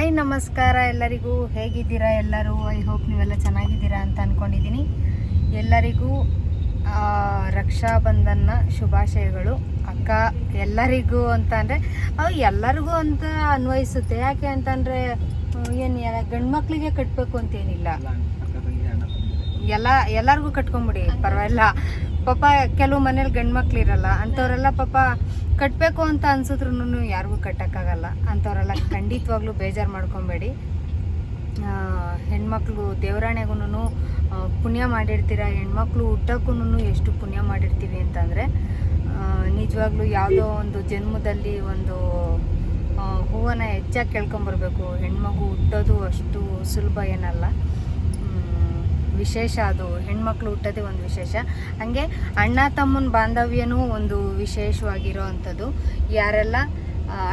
Hi, ನಮಸ್ಕಾರ ಎಲ್ಲರಿಗೂ. ಹೇಗಿದ್ದೀರಾ ಎಲ್ಲರೂ? ಐ ಹೋಪ್ ನೀವೆಲ್ಲ ಚೆನ್ನಾಗಿದ್ದೀರಾ ಅಂತ ಅಂದ್ಕೊಂಡಿದ್ದೀನಿ ಎಲ್ಲರಿಗೂ ರಕ್ಷಾ ಬಂಧನ ಶುಭಾಶಯಗಳು. ಅಕ್ಕ, ಎಲ್ಲರಿಗೂ ಅಂತ ಅಂದರೆ ಅವು ಎಲ್ಲರಿಗೂ ಅಂತ ಅನ್ವಯಿಸುತ್ತೆ. ಯಾಕೆ ಅಂತಂದರೆ ಏನು ಗಂಡು ಮಕ್ಕಳಿಗೆ ಕಟ್ಟಬೇಕು ಅಂತೇನಿಲ್ಲ. ಎಲ್ಲ ಎಲ್ಲರಿಗೂ ಕಟ್ಕೊಂಬಿಡಿ, ಪರವಾಗಿಲ್ಲ. ಪಾಪ ಕೆಲವು ಮನೇಲಿ ಗಂಡು ಮಕ್ಳು ಇರಲ್ಲ ಅಂಥವರೆಲ್ಲ ಪಾಪ ಕಟ್ಟಬೇಕು ಅಂತ ಅನ್ಸಿದ್ರು ಯಾರಿಗೂ ಕಟ್ಟೋಕ್ಕಾಗಲ್ಲ. ಅಂಥವರೆಲ್ಲ ಖಂಡಿತವಾಗ್ಲೂ ಬೇಜಾರು ಮಾಡ್ಕೊಬೇಡಿ. ಹೆಣ್ಮಕ್ಳು ದೇವರಾಣೆಗೂ ಪುಣ್ಯ ಮಾಡಿರ್ತೀರ, ಹೆಣ್ಮಕ್ಳು ಹುಟ್ಟಕ್ಕೂನು ಎಷ್ಟು ಪುಣ್ಯ ಮಾಡಿರ್ತೀವಿ ಅಂತಂದರೆ ನಿಜವಾಗ್ಲೂ ಯಾವುದೋ ಒಂದು ಜನ್ಮದಲ್ಲಿ ಒಂದು ಹೂವನ್ನು ಹೆಚ್ಚಾಗಿ ಕೇಳ್ಕೊಂಬರ್ಬೇಕು. ಹೆಣ್ಮಗು ಹುಟ್ಟೋದು ಅಷ್ಟು ಸುಲಭ ಏನಲ್ಲ. ವಿಶೇಷ, ಅದು ಹೆಣ್ಮಕ್ಳು ಹುಟ್ಟೋದೇ ಒಂದು ವಿಶೇಷ. ಹಾಗೆ ಅಣ್ಣ ತಮ್ಮನ ಬಾಂಧವ್ಯನೂ ಒಂದು ವಿಶೇಷವಾಗಿರೋ ಅಂಥದ್ದು ಯಾರೆಲ್ಲ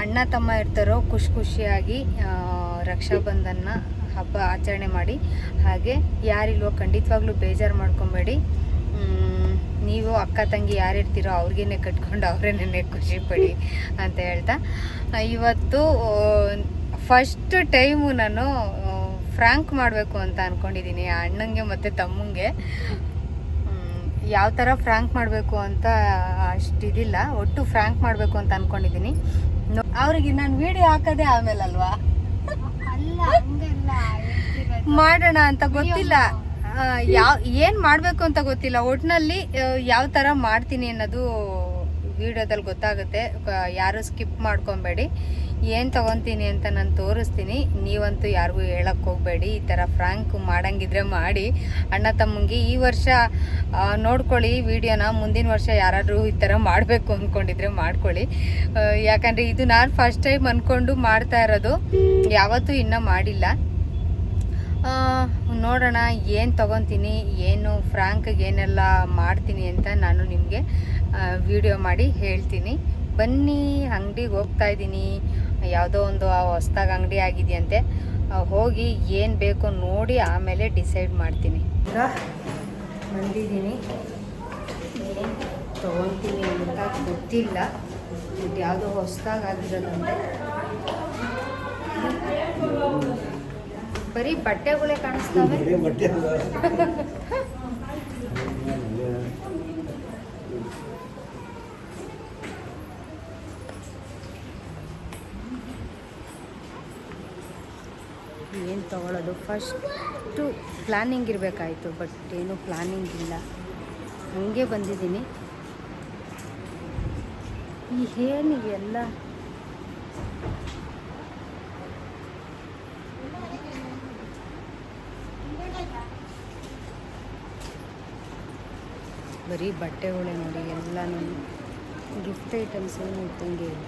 ಅಣ್ಣ ತಮ್ಮ ಇರ್ತಾರೋ ಖುಷಿ ಖುಷಿಯಾಗಿ ರಕ್ಷಾ ರಕ್ಷಾಬಂಧನ ಹಬ್ಬ ಆಚರಣೆ ಮಾಡಿ, ಹಾಗೆ ಯಾರಿಲ್ವೋ ಖಂಡಿತವಾಗ್ಲೂ ಬೇಜಾರು ಮಾಡ್ಕೊಬೇಡಿ. ನೀವು ಅಕ್ಕ ತಂಗಿ ಯಾರಿರ್ತೀರೋ ಅವ್ರಿಗೇನೆ ಕಟ್ಕೊಂಡು ಅವರೇನೇ ಖುಷಿ ಪಡಿ ಅಂತ ಹೇಳ್ತಾ. ಇವತ್ತು ಫಸ್ಟ್ ಟೈಮು ನಾನು ಫ್ರ್ಯಾಂಕ್ ಮಾಡಬೇಕು ಅಂತ ಅಂದ್ಕೊಂಡಿದ್ದೀನಿ ಅಣ್ಣಂಗೆ ಮತ್ತು ತಮ್ಮಂಗೆ. ಯಾವ ಥರ ಫ್ರ್ಯಾಂಕ್ ಮಾಡಬೇಕು ಅಂತ ಅಷ್ಟಿದಿಲ್ಲ ಒಟ್ಟು ಫ್ರ್ಯಾಂಕ್ ಮಾಡಬೇಕು ಅಂತ ಅಂದ್ಕೊಂಡಿದ್ದೀನಿ ಅವ್ರಿಗೆ ನಾನು ವಿಡಿಯೋ ಹಾಕೋದೇ ಆಮೇಲೆ ಅಲ್ವಾ? ಅಲ್ಲ ಹಂಗಲ್ಲ ಹೇಳ್ತಿರೋದು. ಮಾಡೋಣ ಅಂತ ಗೊತ್ತಿಲ್ಲ. ಯಾವ ಏನು ಮಾಡಬೇಕು ಅಂತ ಗೊತ್ತಿಲ್ಲ. ಒಟ್ಟಿನಲ್ಲಿ ಯಾವ ಥರ ಮಾಡ್ತೀನಿ ಅನ್ನೋದು ವಿಡಿಯೋದಲ್ಲಿ ಗೊತ್ತಾಗುತ್ತೆ. ಯಾರು ಸ್ಕಿಪ್ ಮಾಡ್ಕೊಬೇಡಿ. ಏನು ತೊಗೊತೀನಿ ಅಂತ ನಾನು ತೋರಿಸ್ತೀನಿ. ನೀವಂತೂ ಯಾರಿಗೂ ಹೇಳಕ್ಕೆ ಹೋಗಬೇಡಿ. ಈ ಥರ ಫ್ರ್ಯಾಂಕ್ ಮಾಡಂಗಿದ್ರೆ ಮಾಡಿ. ಅಣ್ಣ ತಮ್ಮಂಗೆ ಈ ವರ್ಷ ನೋಡ್ಕೊಳ್ಳಿ ವಿಡಿಯೋನ. ಮುಂದಿನ ವರ್ಷ ಯಾರಾದರೂ ಈ ಥರ ಮಾಡಬೇಕು ಅಂದ್ಕೊಂಡಿದ್ರೆ ಮಾಡ್ಕೊಳ್ಳಿ. ಯಾಕಂದರೆ ಇದು ನಾನು ಫಸ್ಟ್ ಟೈಮ್ ಅಂದ್ಕೊಂಡು ಮಾಡ್ತಾ ಇರೋದು. ಯಾವತ್ತೂ ಇನ್ನೂ ಮಾಡಿಲ್ಲ. ನೋಡೋಣ ಏನು ತೊಗೊತೀನಿ, ಏನು ಫ್ರ್ಯಾಂಕ್ಗೆ ಏನೆಲ್ಲ ಮಾಡ್ತೀನಿ ಅಂತ ನಾನು ನಿಮಗೆ ವಿಡಿಯೋ ಮಾಡಿ ಹೇಳ್ತೀನಿ. ಬನ್ನಿ, ಅಂಗಡಿಗೆ ಹೋಗ್ತಾ ಇದ್ದೀನಿ. ಯಾವುದೋ ಒಂದು ಹೊಸ್ದಾಗ ಅಂಗಡಿ ಆಗಿದೆಯಂತೆ ಆ, ಹೋಗಿ ಏನು ಬೇಕೋ ನೋಡಿ ಆಮೇಲೆ ಡಿಸೈಡ್ ಮಾಡ್ತೀನಿ. ಈಗ ಬಂದಿದ್ದೀನಿ. ಏನು ತೊಗೊತೀನಿ ಅಂತ ಗೊತ್ತಿಲ್ಲ. ಇದು ಯಾವುದೋ ಹೊಸ್ದಾಗ ಆಗಿರೋದಂತೆ. ಬರೀ ಬಟ್ಟೆಗಳೇ ಕಾಣಿಸ್ತವೆ ಏನು ತಗೊಳ್ಳೋದು. ಫಸ್ಟು ಪ್ಲ್ಯಾನಿಂಗ್ ಇರಬೇಕಾಯಿತು, ಬಟ್ ಏನು ಪ್ಲ್ಯಾನಿಂಗ್ ಇಲ್ಲ. ಹಂಗೆ ಬಂದಿದ್ದೀನಿ. ಈ ಏನು ಎಲ್ಲ ಬರೀ ಬಟ್ಟೆಗಳೇ ನೋಡಿ, ಎಲ್ಲನೂ ಗಿಫ್ಟ್ ಐಟಮ್ಸ್ ಏನು ಇದ್ದಂಗೆ ಇಲ್ಲ.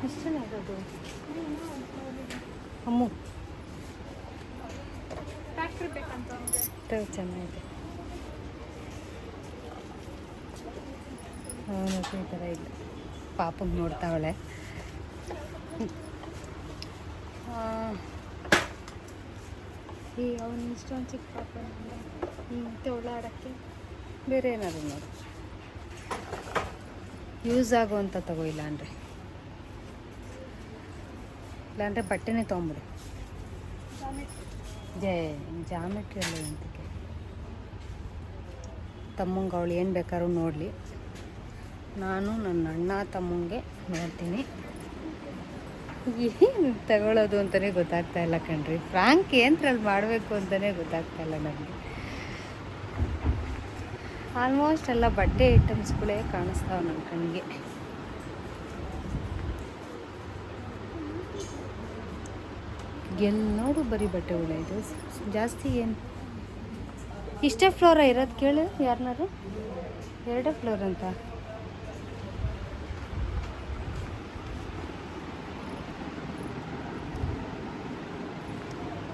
ಎಷ್ಟು ಚೆನ್ನಾಗಿರೋದು ಅಮ್ಮು ಚೆನ್ನಾಗಿದೆ ಅವನಕ್ಕೆ ಈ ಥರ ಇಲ್ಲ ಪಾಪಗೆ ನೋಡ್ತಾವಳೆ ಈ ಅವನು ಇಷ್ಟೊಂದು ಚಿಕ್ಕ ಪಾಪ ಮತ್ತೆ ಓಡಾಡೋಕ್ಕೆ ಬೇರೆ ಏನಾದ್ರು ನೋಡಿ ಯೂಸ್ ಆಗುವಂಥ ತಗೋ ಇಲ್ಲ ಅಂದರೆ ಇಲ್ಲಾಂದರೆ ಬಟ್ಟೆನೇ ತೊಗೊಂಬಿಡು. ಜೇ ಜಾಮೆಟ್ರಿ ಅಲ್ಲ ಎಂತಕ್ಕೆ? ತಮ್ಮಂಗೆ ಅವಳು ಏನು ಬೇಕಾದ್ರೂ ನೋಡಲಿ. ನಾನು ನನ್ನ ಅಣ್ಣ ತಮ್ಮಂಗೆ ನೋಡ್ತೀನಿ. ಏನು ತಗೊಳ್ಳೋದು ಅಂತಲೇ ಗೊತ್ತಾಗ್ತಾ ಇಲ್ಲ ಕಣ್ರಿ. ಫ್ರಾಂಕ್ ಏನ್ರಲ್ಲಿ ಮಾಡಬೇಕು ಅಂತಲೇ ಗೊತ್ತಾಗ್ತಾ ಇಲ್ಲ ನನಗೆ. ಆಲ್ಮೋಸ್ಟ್ ಎಲ್ಲ ಬಟ್ಟೆ ಐಟಮ್ಸ್ಗಳೇ ಕಾಣಿಸ್ತಾವೆ ನನ್ನ ಕಣ್ಣಿಗೆ ಎಲ್ಲಿ ನೋಡು ಬರೀ ಬಟ್ಟೆ ಇದು ಜಾಸ್ತಿ ಏನು? ಇಷ್ಟೇ ಫ್ಲೋರ ಇರೋದು ಕೇಳಿ ಯಾರನ್ನಾರು ಎರಡೇ ಫ್ಲೋರ್ ಅಂತ.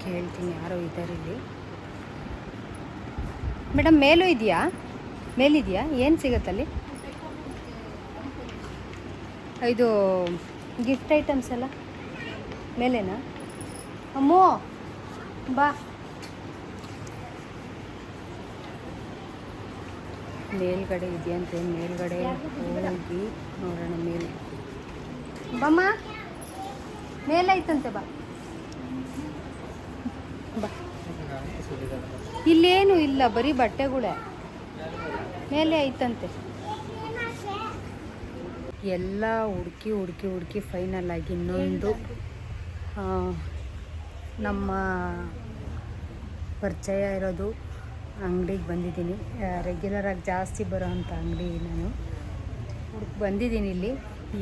ಕೇಳ್ತೀನಿ ಯಾರೋ ಇದ್ದಾರೆ ಇಲ್ಲಿ. ಮೇಡಮ್, ಮೇಲೂ ಇದೆಯಾ? ಮೇಲಿದೆಯಾ? ಏನು ಸಿಗುತ್ತಲ್ಲಿ ಇದು ಗಿಫ್ಟ್ ಐಟಮ್ಸ್ ಎಲ್ಲ? ಮೇಲೇನಾ? ಅಮ್ಮೋ, ಬಾ. ಮೇಲ್ಗಡೆ ಇದೆಯಂತೆ, ಮೇಲ್ಗಡೆ ಹೋಗಿ ನೋಡೋಣ, ಮೇಲೆ. ಬಮ್ಮ ಮೇಲೈತಂತೆ ಬಾ. ಬಾ. ಇಲ್ಲೇನು ಇಲ್ಲ, ಬರೀ ಬಟ್ಟೆಗಳೇ. ಮೇಲೆ ಐತಂತೆ ಎಲ್ಲ ಹುಡುಕಿ ಹುಡುಕಿ ಹುಡುಕಿ ಫೈನಲ್ ಆಗಿ ಇನ್ನೊಂದು ನಮ್ಮ ಪರಿಚಯ ಇರೋದು ಅಂಗಡಿಗೆ ಬಂದಿದ್ದೀನಿ. ರೆಗ್ಯುಲರಾಗಿ ಜಾಸ್ತಿ ಬರೋ ಅಂಥ ಅಂಗಡಿ ನಾನು. ಬಂದಿದ್ದೀನಿ ಇಲ್ಲಿ.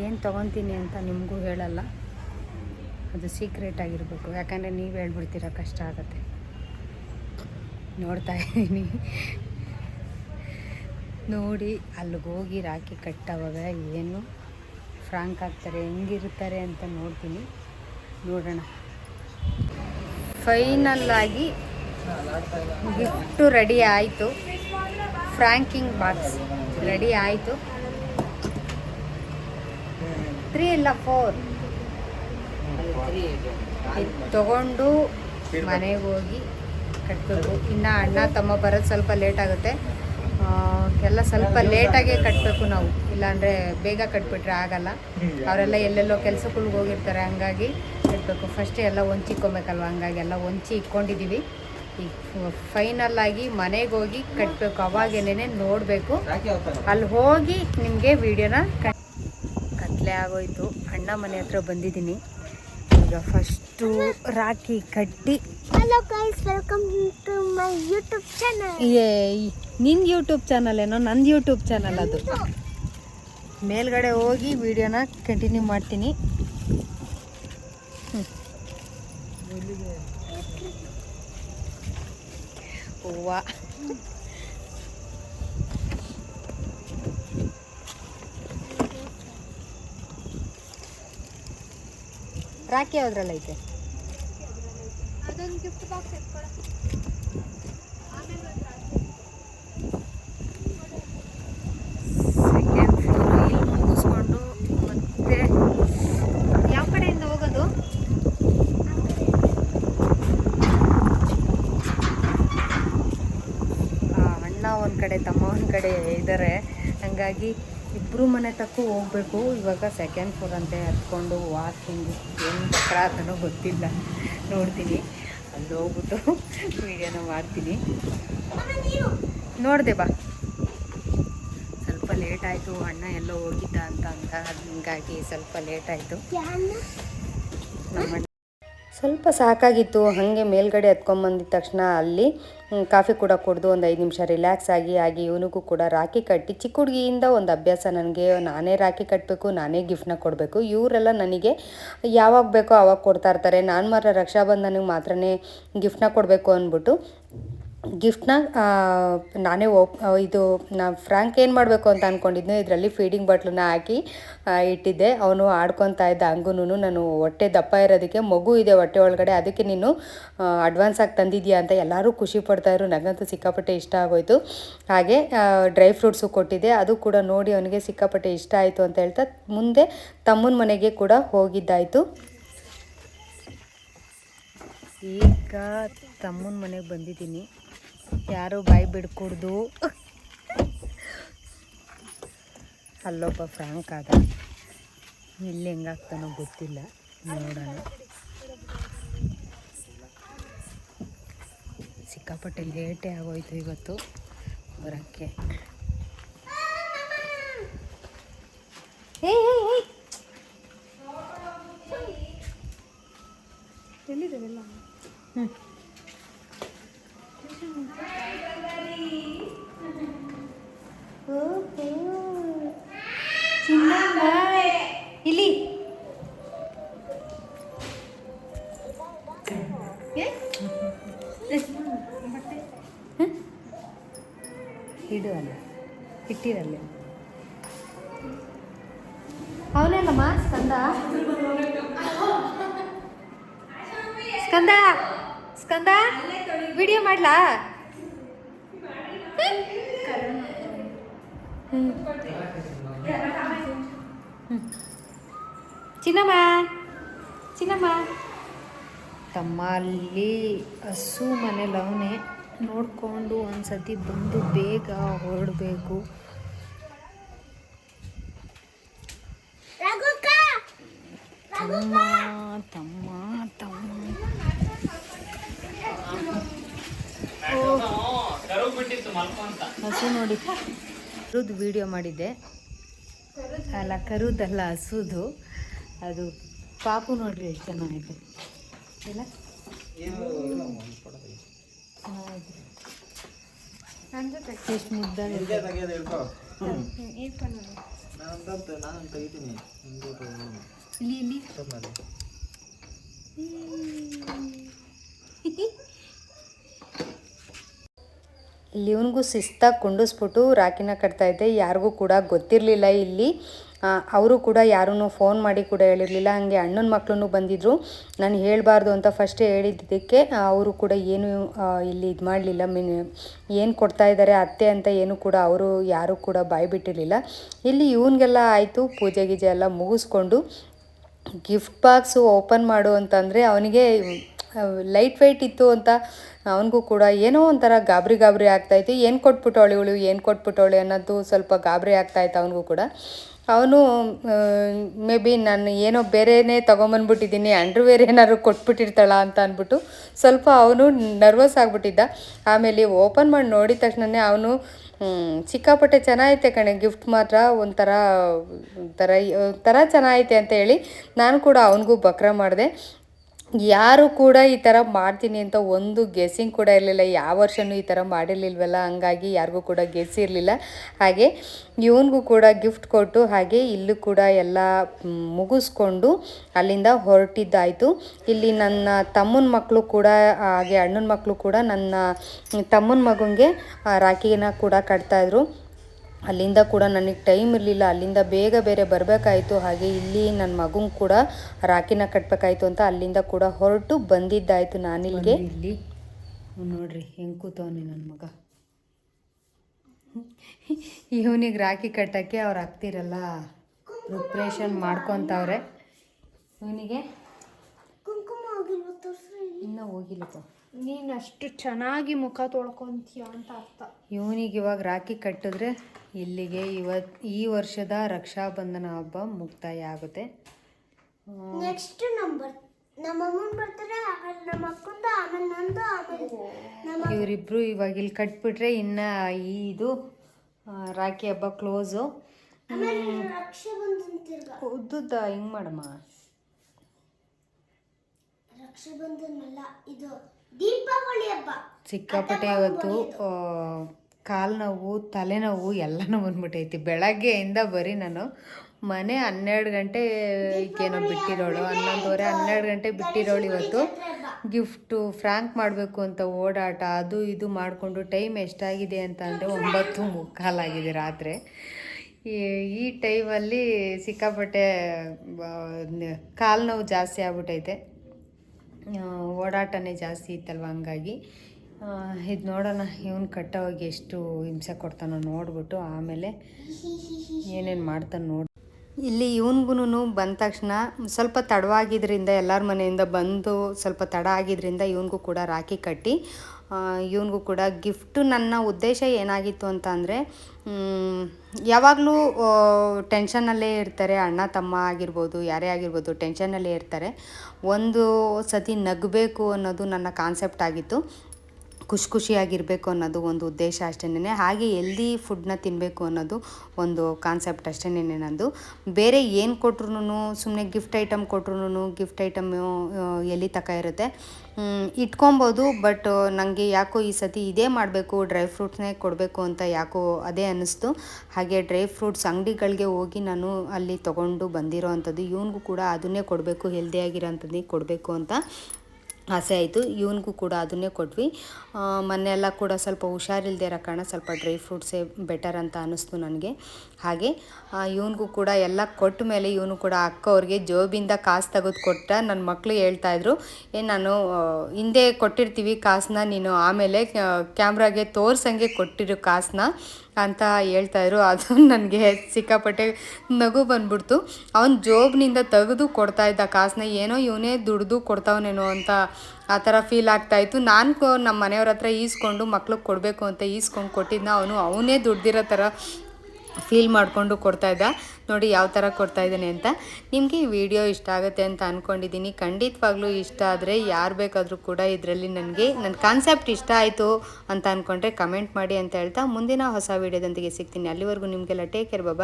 ಏನು ತೊಗೊತೀನಿ ಅಂತ ನಿಮಗೂ ಹೇಳಲ್ಲ. ಅದು ಸೀಕ್ರೆಟ್ ಆಗಿರಬೇಕು. ಯಾಕಂದರೆ ನೀವು ಹೇಳ್ಬಿಡ್ತೀರ ಕಷ್ಟ ಆಗುತ್ತೆ. ನೋಡ್ತಾ ಇದ್ದೀನಿ. ನೋಡಿ, ಅಲ್ಲಿಗೆ ಹೋಗಿ ರಾಕಿ ಕಟ್ಟವಾಗ ಏನು? ಫ್ರಾಂಕ್ ಆಗ್ತಾರೆ, ಹೆಂಗಿರ್ತಾರೆ ಅಂತ ನೋಡ್ತೀನಿ. ನೋಡೋಣ. ಫೈನಲ್ ಆಗಿ ಗಿಫ್ಟು ರೆಡಿ ಆಯಿತು. ಫ್ರ್ಯಾಂಕಿಂಗ್ ಬಾಕ್ಸ್ ರೆಡಿ ಆಯಿತು. ತ್ರೀ ಇಲ್ಲ ಫೋರ್. ಇದು ತಗೊಂಡು ಮನೆಗೆ ಹೋಗಿ ಕಟ್ಟಬೇಕು ಇನ್ನು ಅಣ್ಣ ತಮ್ಮ ಬರೋದು ಸ್ವಲ್ಪ ಲೇಟ್ ಆಗುತ್ತೆ. ಎಲ್ಲ ಸ್ವಲ್ಪ ಲೇಟಾಗೇ ಕಟ್ಟಬೇಕು ನಾವು. ಇಲ್ಲಾಂದರೆ ಬೇಗ ಕಟ್ಬಿಟ್ರೆ ಆಗಲ್ಲ. ಅವರೆಲ್ಲ ಎಲ್ಲೆಲ್ಲೋ ಕೆಲಸಗಳಿಗೆ ಹೋಗಿರ್ತಾರೆ, ಹಂಗಾಗಿ ಕಟ್ಟಬೇಕು ಫಸ್ಟ್ ಎಲ್ಲ ಹೊಂಚಿ ಇಕ್ಕೊಬೇಕಲ್ವ ಹಂಗಾಗಿ ಎಲ್ಲ ಹೊಂಚಿ ಇಕ್ಕೊಂಡಿದ್ದೀವಿ ಈಗ ಫೈನಲ್ ಆಗಿ ಮನೆಗೆ ಹೋಗಿ ಕಟ್ಟಬೇಕು ಅವಾಗೇನೇ ನೋಡಬೇಕು. ಅಲ್ಲಿ ಹೋಗಿ ನಿಮಗೆ ವಿಡಿಯೋನ ಕತ್ಲೆ ಆಗೋಯ್ತು. ಅಣ್ಣ ಮನೆ ಹತ್ರ ಬಂದಿದ್ದೀನಿ. ಈಗ ಫಸ್ಟು ರಾಖಿ ಕಟ್ಟಿ hello guys welcome to my YouTube channel ಏ ನಿನ್ನ ಯೂಟ್ಯೂಬ್ ಚಾನಲ್ ಏನೋ ನಂದು ಯೂಟ್ಯೂಬ್ ಚಾನಲ್ ಅದು. ಮೇಲ್ಗಡೆ ಹೋಗಿ ವಿಡಿಯೋನ ಕಂಟಿನ್ಯೂ ಮಾಡ್ತೀನಿ. ಹೂವ ರಾಖಿ ಯಾವ್ದ್ರಲ್ಲೈತೆ ಅದೊಂದು ಗಿಫ್ಟ್ ಬಾಕ್ಸ್ ಎತ್ಕೊಳ್ಳ ಸೆಕೆಂಡ್ ಫ್ಲೋರ್ ಇಲ್ಲಿ ಮುಗಿಸ್ಕೊಂಡು ಮತ್ತೆ ಯಾವ ಕಡೆಯಿಂದ ಹೋಗೋದು ಆ, ಅಣ್ಣ ಒಂದು ಕಡೆ ತಮ್ಮ ಒಂದು ಕಡೆ ಇದ್ದಾರೆ ಹಂಗಾಗಿ ಇಬ್ಬರು ಮನೆ ತಕ್ಕೂ ಹೋಗ್ಬೇಕು. ಇವಾಗ ಸೆಕೆಂಡ್ ಫ್ಲೋರ್ ಅಂತ ಹತ್ಕೊಂಡು ವಾಕಿಂಗ್ ಏನು ಪ್ರಾರ್ಥನೂ ಗೊತ್ತಿಲ್ಲ. ನೋಡ್ತೀನಿ. ಅಲ್ಲಿ ಹೋಗ್ಬಿಟ್ಟು ವೀಡಿಯೋನ ಮಾಡ್ತೀನಿ. ನೋಡಿದೆ ಬಾ. ಸ್ವಲ್ಪ ಲೇಟ್ ಆಯಿತು. ಅಣ್ಣ ಎಲ್ಲೋ ಹೋಗಿದ್ದ ಅಂತ ಅಂತ ಹಂಗಾಗಿ ಸ್ವಲ್ಪ ಲೇಟ್ ಆಯಿತು. ಸ್ವಲ್ಪ ಸಾಕಾಗಿತ್ತು. ಹಾಗೆ ಮೇಲ್ಗಡೆ ಹತ್ಕೊಂಬಂದಿದ ತಕ್ಷಣ ಅಲ್ಲಿ ಕಾಫಿ ಕೂಡ ಕುಡಿದು ಒಂದು ಐದು ನಿಮಿಷ ರಿಲ್ಯಾಕ್ಸ್ ಆಗಿ ಆಗಿ ಇವನಿಗೂ ಕೂಡ ರಾಖಿ ಕಟ್ಟಿ, ಚಿಕ್ಕ ಹುಡುಗಿಯಿಂದ ಒಂದು ಅಭ್ಯಾಸ ನನಗೆ, ನಾನೇ ರಾಖಿ ಕಟ್ಟಬೇಕು ನಾನೇ ಗಿಫ್ಟ್ನ ಕೊಡಬೇಕು. ಇವರೆಲ್ಲ ನನಗೆ ಯಾವಾಗ ಬೇಕೋ ಆವಾಗ ಕೊಡ್ತಾ ಇರ್ತಾರೆ. ನಾನು ಮಾತ್ರ ರಕ್ಷಾಬಂಧನಿಗೆ ಮಾತ್ರನೇ ಗಿಫ್ಟ್ನ ಕೊಡಬೇಕು ಅಂದ್ಬಿಟ್ಟು ಗಿಫ್ಟ್ನ ನಾನೇ ಓಪ್ ಇದು, ನಾ ಫ್ರ್ಯಾಂಕ್ ಏನು ಮಾಡಬೇಕು ಅಂತ ಅಂದ್ಕೊಂಡಿದ್ನೋ ಇದರಲ್ಲಿ ಫೀಡಿಂಗ್ ಬಾಟ್ಲನ್ನ ಹಾಕಿ ಇಟ್ಟಿದ್ದೆ. ಅವನು ಆಡ್ಕೊತಾ ಇದ್ದ ಹಂಗೂ ನಾನು ಹೊಟ್ಟೆ ದಪ್ಪ ಇರೋದಕ್ಕೆ ಮಗು ಇದೆ ಹೊಟ್ಟೆ ಒಳಗಡೆ, ಅದಕ್ಕೆ ನೀನು ಅಡ್ವಾನ್ಸ್ ಆಗಿ ತಂದಿದ್ಯಾ ಅಂತ ಎಲ್ಲರೂ ಖುಷಿ ಪಡ್ತಾಯಿದ್ರು ನನಗಂತೂ ಸಿಕ್ಕಾಪಟ್ಟೆ ಇಷ್ಟ ಆಗೋಯಿತು. ಹಾಗೆ ಡ್ರೈ ಫ್ರೂಟ್ಸು ಕೊಟ್ಟಿದ್ದೆ. ಅದು ಕೂಡ ನೋಡಿ ಅವನಿಗೆ ಸಿಕ್ಕಾಪಟ್ಟೆ ಇಷ್ಟ ಆಯಿತು ಅಂತ ಹೇಳ್ತಾ ಮುಂದೆ ತಮ್ಮನ ಮನೆಗೆ ಕೂಡ ಹೋಗಿದ್ದಾಯಿತು. ಈಗ ತಮ್ಮನ ಮನೆಗೆ ಬಂದಿದ್ದೀನಿ. ಯಾರೋ ಬಾಯಿ ಬಿಡ್ಕೂಡ್ದು. ಅಲ್ಲೊಬ್ಬ ಫ್ರಾಂಕ್ ಆದ. ಇಲ್ಲಿ ಹೆಂಗಾಗ್ತಾನೋ ಗೊತ್ತಿಲ್ಲ. ನೋಡೋಣ. ಸಿಕ್ಕಾಪಟ್ಟೆ ಲೇಟೇ ಆಗೋಯ್ತು ಇವತ್ತು. ಬರೋಕ್ಕೆ. ಎಲ್ಲಿದ್ದಾವೆಲ್ಲ ಅವನೇನಮ್ಮ ಸ್ಕಂದ. ಸ್ಕಂದ ಸ್ಕಂದ. ವಿಡಿಯೋ ಮಾಡ್ಲಾ. ಚಿನ್ನಮ್ಮ ಚಿನ್ನಮ್ಮ. ತಮ್ಮ ಅಲ್ಲಿ ಹಸು ಮನೆ ಅವನೇ ನೋಡಿಕೊಂಡು ಒಂದು ಸತಿ ಬಂದು ಬೇಗ ಹೊರಡಬೇಕು. ತಮ್ಮ ತಮ್ಮ ತಮ್ಮ. ಹಸು ನೋಡಿ. ಕರುದು ವಿಡಿಯೋ ಮಾಡಿದ್ದೆ. ಅಲ್ಲ ಕರುದಲ್ಲ ಹಸುದು. ಅದು ಪಾಪು ನೋಡ್ರಿ ಎಷ್ಟು ಚೆನ್ನಾಗಿದೆ. ಇಲ್ಲ? ಎಷ್ಟು ಮುದ್ದಾಗಿದೆ ಇಲ್ಲಿ ಇಲ್ಲಿ ಇಲ್ಲಿ ಇವನಿಗೂ ಶಿಸ್ತಾಗಿ ಕುಂಡಿಸ್ಬಿಟ್ಟು ರಾಕಿನ ಕಟ್ತಾ ಇದ್ದೆ. ಯಾರಿಗೂ ಕೂಡ ಗೊತ್ತಿರಲಿಲ್ಲ ಇಲ್ಲಿ. ಅವರು ಕೂಡ ಯಾರೂ ಫೋನ್ ಮಾಡಿ ಕೂಡ ಹೇಳಿರಲಿಲ್ಲ. ಹಾಗೆ ಅಣ್ಣನ ಮಕ್ಕಳು ಬಂದಿದ್ದರು ನಾನು ಹೇಳಬಾರ್ದು ಅಂತ ಫಸ್ಟೇ ಹೇಳಿದ್ದಕ್ಕೆ ಅವರು ಕೂಡ ಏನು ಇಲ್ಲಿ ಇದು ಮಾಡಲಿಲ್ಲ. ಮೀನ್ ಏನು ಕೊಡ್ತಾ ಇದ್ದಾರೆ ಅತ್ತೆ ಅಂತ ಏನು ಕೂಡ ಅವರು ಯಾರೂ ಕೂಡ ಬಾಯಿ ಬಿಟ್ಟಿರಲಿಲ್ಲ ಇಲ್ಲಿ ಇವನಿಗೆಲ್ಲ ಆಯಿತು. ಪೂಜೆ ಗೀಜೆ ಎಲ್ಲ ಮುಗಿಸ್ಕೊಂಡು ಗಿಫ್ಟ್ ಬಾಕ್ಸು ಓಪನ್ ಮಾಡು ಅಂತಂದರೆ ಅವನಿಗೆ ಲೈಟ್ ವೆಯ್ಟ್ ಇತ್ತು ಅಂತ ಅವನಿಗೂ ಕೂಡ ಏನೋ ಒಂಥರ ಗಾಬರಿ ಗಾಬರಿ ಆಗ್ತಾಯಿತ್ತು ಏನು ಕೊಟ್ಬಿಟ್ಟವಳು ಇವಳು, ಏನು ಕೊಟ್ಬಿಟ್ಟವಳು ಅನ್ನೋದು ಸ್ವಲ್ಪ ಗಾಬರಿ ಆಗ್ತಾಯಿತ್ತು ಅವನಿಗೂ ಕೂಡ. ಅವನು ಮೇ ಬಿ ನಾನು ಏನೋ ಬೇರೆನೇ ತೊಗೊಂಬಂದ್ಬಿಟ್ಟಿದ್ದೀನಿ ಅಂಡರ್ವೇರ್ ಏನಾದ್ರು ಕೊಟ್ಬಿಟ್ಟಿರ್ತಾಳ ಅಂತ ಅಂದ್ಬಿಟ್ಟು ಸ್ವಲ್ಪ ಅವನು ನರ್ವಸ್ ಆಗಿಬಿಟ್ಟಿದ್ದ. ಆಮೇಲೆ ಓಪನ್ ಮಾಡಿ ನೋಡಿದ ತಕ್ಷಣನೇ ಅವನು ಸಿಕ್ಕಾಪಟ್ಟೆ ಚೆನ್ನಾಗೈತೆ ಕಣೆ, ಗಿಫ್ಟ್ ಮಾತ್ರ ಒಂಥರ ಒಂಥರ ಒಂಥರ ಚೆನ್ನಾಗೈತೆ ಅಂತ ಹೇಳಿ ನಾನು ಕೂಡ ಅವನಿಗೂ ಬಕ್ರ ಮಾಡಿದೆ. ಯಾರು ಕೂಡ ಈ ಥರ ಮಾಡ್ತೀನಿ ಅಂತ ಒಂದು ಗೆಸ್ಸಿಂಗ್ ಕೂಡ ಇರಲಿಲ್ಲ. ಯಾವ ವರ್ಷವೂ ಈ ಥರ ಮಾಡಿರಲಿಲ್ವಲ್ಲ? ಹಂಗಾಗಿ ಯಾರಿಗೂ ಕೂಡ ಗೆಸ್ ಇರಲಿಲ್ಲ. ಹಾಗೆ ಇವನಿಗೂ ಕೂಡ ಗಿಫ್ಟ್ ಕೊಟ್ಟು ಹಾಗೆ ಇಲ್ಲೂ ಕೂಡ ಎಲ್ಲ ಮುಗಿಸ್ಕೊಂಡು ಅಲ್ಲಿಂದ ಹೊರಟಿದ್ದಾಯಿತು. ಇಲ್ಲಿ ನನ್ನ ತಮ್ಮನ ಮಕ್ಕಳು ಕೂಡ, ಹಾಗೆ ಅಣ್ಣನ ಮಕ್ಕಳು ಕೂಡ ನನ್ನ ತಮ್ಮನ ಮಗನಿಗೆ ರಾಖಿನ ಕೂಡ ಕಟ್ತಾಯಿದ್ರು ಅಲ್ಲಿಂದ ಕೂಡ ನನಗೆ ಟೈಮ್ ಇರಲಿಲ್ಲ. ಅಲ್ಲಿಂದ ಬೇಗ ಬೇರೆ ಬರಬೇಕಾಯಿತು. ಹಾಗೆ ಇಲ್ಲಿ ನನ್ನ ಮಗಂಗೆ ಕೂಡ ರಾಖಿನ ಕಟ್ಟಬೇಕಾಯ್ತು ಅಂತ ಅಲ್ಲಿಂದ ಕೂಡ ಹೊರಟು ಬಂದಿದ್ದಾಯಿತು ನಾನಿಲ್ಲಿಗೆ. ಇಲ್ಲಿ ನೋಡ್ರಿ ಹೆಂಗೆ ಕೂತವನಿ ನನ್ನ ಮಗ. ಇವನಿಗೆ ರಾಖಿ ಕಟ್ಟೋಕ್ಕೆ ಅವ್ರು ಆಗ್ತಿರಲ್ಲ ಪ್ರಿಪ್ರೇಷನ್ ಮಾಡ್ಕೊತಾವ್ರೆ. ಇವನಿಗೆ ಇನ್ನೂ ಹೋಗಿಲ್ಲಪ್ಪ ನೀನು ಅಷ್ಟು ಚೆನ್ನಾಗಿ ಮುಖ ತೊಳ್ಕೊಂತೀಯ ಅಂತ ಅರ್ಥ. ಇವನಿಗೆ ಇವಾಗ ರಾಖಿ ಕಟ್ಟಿದ್ರೆ ಇಲ್ಲಿಗೆ ಇವತ್ ಈ ವರ್ಷದ ರಕ್ಷಾಬಂಧನ ಹಬ್ಬ ಮುಕ್ತಾಯ ಆಗುತ್ತೆ. ನೆಕ್ಸ್ಟ್ ನಂಬರ್ ನಮ್ಮ ಅಮ್ಮನ ಬರ್ತಾರೆ ಆಮೇಲೆ ನಮ್ಮ ಅಕ್ಕಂದು ಆಮೇಲೆ ನಂದು ಆಮೇಲೆ ನಮ್ಮ ಇವರಿಬ್ರು ಇವಾಗ ಇಲ್ಲಿ ಕಟ್ಬಿಟ್ರೆ ಇನ್ನ ಈ ಇದು ಆ, ರಾಖಿ ಹಬ್ಬ ಕ್ಲೋಸು ಆಮೇಲೆ ರಕ್ಷಾಬಂಧನ ತಿರ್ಗ. ಉದ್ದುದ್ದ ಹಿಂಗೆ ಮಾಡಮ್ಮ? ರಕ್ಷಾಬಂಧನ ಅಲ್ಲ ಇದು ದೀಪಾವಳಿ ಹಬ್ಬ. ಸಿಕ್ಕಾಪಟ್ಟೆ ಇವತ್ತು ಕಾಲು ನೋವು ತಲೆನೋವು ಎಲ್ಲನೂ ಬಂದ್ಬಿಟ್ಟೈತಿ ಬೆಳಗ್ಗೆಯಿಂದ ಬರೀ ನಾನು ಮನೆ ಹನ್ನೆರಡು ಗಂಟೆ ಏನೋ ಬಿಟ್ಟಿರೋಳು ಹನ್ನೊಂದುವರೆ ಹನ್ನೆರಡು ಗಂಟೆ ಬಿಟ್ಟಿರೋಳು ಇವತ್ತು. ಗಿಫ್ಟು ಫ್ರಾಂಕ್ ಮಾಡಬೇಕು ಅಂತ ಓಡಾಟ ಅದು ಇದು ಮಾಡಿಕೊಂಡು ಟೈಮ್ ಎಷ್ಟಾಗಿದೆ ಅಂತ ಅಂದರೆ ಒಂಬತ್ತು ಮುಕ್ಕಾಲಾಗಿದೆ ರಾತ್ರಿ. ಈ ಟೈಮಲ್ಲಿ ಸಿಕ್ಕಾಪಟ್ಟೆ ಕಾಲು ನೋವು ಜಾಸ್ತಿ ಆಗ್ಬಿಟ್ಟೈತೆ ಓಡಾಟನೇ ಜಾಸ್ತಿ ಇತ್ತಲ್ವ ಹಂಗಾಗಿ? ಇದು ನೋಡೋಣ, ಇವನು ಕಟ್ಟೋಗಿ ಎಷ್ಟು ಹಿಂಸೆ ಕೊಡ್ತಾನೋ ನೋಡ್ಬಿಟ್ಟು ಆಮೇಲೆ ಏನೇನು ಮಾಡ್ತಾನೆ ನೋಡಿ ಇಲ್ಲಿ ಇವನ್ಗೂ ಬಂದ ತಕ್ಷಣ ಸ್ವಲ್ಪ ತಡವಾಗಿದ್ದರಿಂದ ಎಲ್ಲರ ಮನೆಯಿಂದ ಬಂದು ಸ್ವಲ್ಪ ತಡ ಆಗಿದ್ದರಿಂದ ಇವನಿಗೂ ಕೂಡ ರಾಖಿ ಕಟ್ಟಿ ಇವನಿಗೂ ಕೂಡ ಗಿಫ್ಟು ನನ್ನ ಉದ್ದೇಶ ಏನಾಗಿತ್ತು ಅಂತ ಅಂದರೆ ಯಾವಾಗಲೂ ಟೆನ್ಷನ್ನಲ್ಲೇ ಇರ್ತಾರೆ ಅಣ್ಣ ತಮ್ಮ ಆಗಿರ್ಬೋದು, ಯಾರೇ ಆಗಿರ್ಬೋದು, ಟೆನ್ಷನ್ನಲ್ಲೇ ಇರ್ತಾರೆ. ಒಂದು ಸತಿ ನಗಬೇಕು ಅನ್ನೋದು ನನ್ನ ಕಾನ್ಸೆಪ್ಟ್ ಆಗಿತ್ತು. ಖುಷಿ ಖುಷಿಯಾಗಿರಬೇಕು ಅನ್ನೋದು ಒಂದು ಉದ್ದೇಶ ಅಷ್ಟೇನೆ ಹಾಗೆ ಎಲ್ದಿ ಫುಡ್ನ ತಿನ್ನಬೇಕು ಅನ್ನೋದು ಒಂದು ಕಾನ್ಸೆಪ್ಟ್ ಅಷ್ಟೇನೆ ನಂದು. ಬೇರೆ ಏನು ಕೊಟ್ರು ಸುಮ್ಮನೆ ಗಿಫ್ಟ್ ಐಟಮ್ ಕೊಟ್ರು ಗಿಫ್ಟ್ ಐಟಮ್ ಎಲ್ಲಿ ತಕ ಇರುತ್ತೆ? ಇಟ್ಕೊಬೋದು ಬಟ್ ನನಗೆ ಯಾಕೋ ಈ ಸತಿ ಇದೇ ಮಾಡಬೇಕು ಡ್ರೈ ಫ್ರೂಟ್ಸ್ನೇ ಕೊಡಬೇಕು ಅಂತ ಯಾಕೋ ಅದೇ ಅನ್ನಿಸ್ತು. ಹಾಗೆ ಡ್ರೈ ಫ್ರೂಟ್ಸ್ ಅಂಗಡಿಗಳಿಗೆ ಹೋಗಿ ನಾನು ಅಲ್ಲಿ ತೊಗೊಂಡು ಬಂದಿರೋ ಅಂಥದ್ದು, ಇವನಿಗೂ ಕೂಡ ಅದನ್ನೇ ಕೊಡಬೇಕು ಹೆಲ್ದಿಯಾಗಿರೋ ಅಂಥದ್ದೇ ಕೊಡಬೇಕು ಅಂತ ಆಸೆ ಆಯಿತು. ಇವನಿಗೂ ಕೂಡ ಅದನ್ನೇ ಕೊಟ್ವಿ. ಮೊನ್ನೆಲ್ಲ ಮೊನ್ನೆ ಕೂಡ ಸ್ವಲ್ಪ ಹುಷಾರಿಲ್ಲದೆ ಇರೋ ಕಾರಣ ಸ್ವಲ್ಪ ಡ್ರೈ ಫ್ರೂಟ್ಸೇ ಬೆಟರ್ ಅಂತ ಅನ್ನಿಸ್ತು ನನಗೆ. ಹಾಗೆ ಇವನಿಗೂ ಕೂಡ ಎಲ್ಲ ಕೊಟ್ಟ ಮೇಲೆ ಇವನು ಕೂಡ ಅಕ್ಕ ಅವ್ರಿಗೆ ಜೋಬಿಂದ ಕಾಸು ತೆಗೆದು ಕೊಟ್ಟ. ನನ್ನ ಮಕ್ಕಳು ಹೇಳ್ತಾಯಿದ್ರು ಏ, ನಾನು ಹಿಂದೆ ಕೊಟ್ಟಿರ್ತೀವಿ ಕಾಸನ್ನ, ನೀನು ಆಮೇಲೆ ಕ್ಯಾಮ್ರಾಗೆ ತೋರ್ಸಂಗೆ ಕೊಟ್ಟಿರೋ ಕಾಸನ್ನ. ಅಂತ ಹೇಳ್ತಾಯಿದ್ರು ಅದು ನನಗೆ ಸಿಕ್ಕಾಪಟ್ಟೆ ನಗು ಬಂದ್ಬಿಡ್ತು. ಅವನು ಜೋಬ್ನಿಂದ ತೆಗೆದು ಕೊಡ್ತಾ ಇದ್ದ ಕಾಸನ್ನ ಏನೋ ಇವನೇ ದುಡ್ದು ಕೊಡ್ತಾವನೇನೋ ಅಂತ ಆ ಥರ ಫೀಲ್ ಆಗ್ತಾಯಿತ್ತು ನಾನು ನಮ್ಮ ಮನೆಯವ್ರ ಹತ್ರ ಈಸ್ಕೊಂಡು ಮಕ್ಳಿಗೆ ಕೊಡಬೇಕು ಅಂತ ಈಸ್ಕೊಂಡು ಕೊಟ್ಟಿದ್ದ ಅವನು, ಅವನೇ ದುಡ್ದಿರೋ ಥರ ಫೀಲ್ ಮಾಡಿಕೊಂಡು ಕೊಡ್ತಾ ಇದ್ದ. ನೋಡಿ ಯಾವ ಥರ ಕೊಡ್ತಾ ಇದ್ದಾನೆ ಅಂತ. ನಿಮಗೆ ಈ ವಿಡಿಯೋ ಇಷ್ಟ ಆಗುತ್ತೆ ಅಂತ ಅಂದ್ಕೊಂಡಿದ್ದೀನಿ ಖಂಡಿತವಾಗ್ಲೂ ಇಷ್ಟ ಆದರೆ ಯಾರು ಬೇಕಾದರೂ ಕೂಡ ಇದರಲ್ಲಿ ನನಗೆ ನನ್ನ ಕಾನ್ಸೆಪ್ಟ್ ಇಷ್ಟ ಆಯಿತು ಅಂತ ಅಂದ್ಕೊಂಡ್ರೆ ಕಮೆಂಟ್ ಮಾಡಿ ಅಂತ ಹೇಳ್ತಾ ಮುಂದಿನ ಹೊಸ ವಿಡಿಯೋದೊಂದಿಗೆ ಸಿಗ್ತೀನಿ. ಅಲ್ಲಿವರೆಗೂ ನಿಮಗೆಲ್ಲ ಟೇಕ್ ಕೇರ್ ಬಾಬಾ